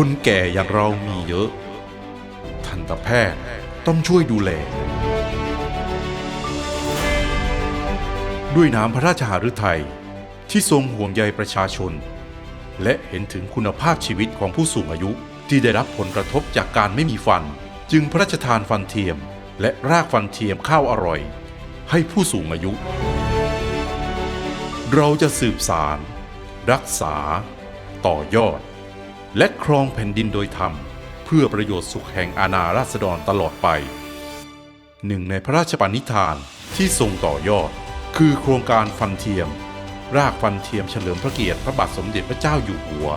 คนแก่อย่างเรามีเยอะ ทันตแพทย์ต้องช่วยดูแล ด้วยน้ำพระราชหฤทัยที่ทรงห่วงใยประชาชน และเห็นถึงคุณภาพชีวิตของผู้สูงอายุที่ได้รับผลกระทบจากการไม่มีฟัน จึงพระราชทานฟันเทียม และรากฟันเทียมข้าวอร่อย ให้ผู้สูงอายุ เราจะสืบสาร รักษา ต่อยอด และครองแผ่นดินโดยธรรม เพื่อประโยชน์สุขแห่งอาณาราษฎรตลอดไป หนึ่งในพระราชปณิธานที่ทรงต่อยอด คือโครงการฟันเทียม รากฟันเทียมเฉลิมพระเกียรติพระบาทสมเด็จพระเจ้าอยู่หัว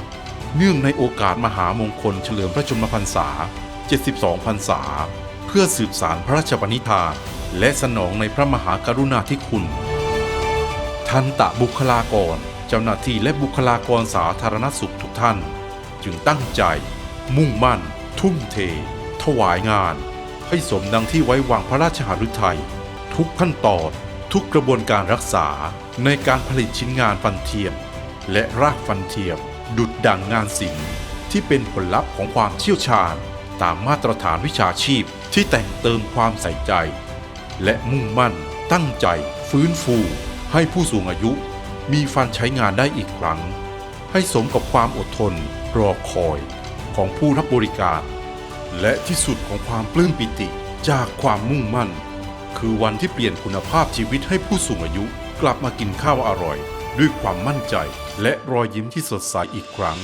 เนื่องในโอกาสมหามงคลเฉลิมพระชนมพรรษา 72 พรรษา เพื่อสืบสารพระราชปณิธานและสนองในพระมหากรุณาธิคุณ ทันตะบุคลากร เจ้าหน้าที่และบุคลากรสาธารณสุขทุกท่าน จึงตั้งใจ มุ่งมั่น ทุ่มเท ถวายงาน ให้สมดังที่ไว้วางพระราชหฤทัยทุกขั้นตอนทุกกระบวนการรักษาในการผลิตชิ้นงานฟันเทียม และรากฟันเทียม ดุดดังงานศิลป์ที่เป็นผลลัพธ์ของความเชี่ยวชาญ ตามมาตรฐานวิชาชีพที่แต่งเติมความใส่ใจ และมุ่งมั่น ตั้งใจ ฟื้นฟู ให้ผู้สูงอายุ มีฟันใช้งานได้อีกครั้ง ให้สมกับความอดทน รอคอยของผู้รับบริการ และที่สุดของความปลื้มปิติจากความมุ่งมั่น คือวันที่เปลี่ยนคุณภาพชีวิตให้ผู้สูงอายุกลับมากินข้าวอร่อย ด้วยความมั่นใจและรอยยิ้มที่สดใสอีกครั้ง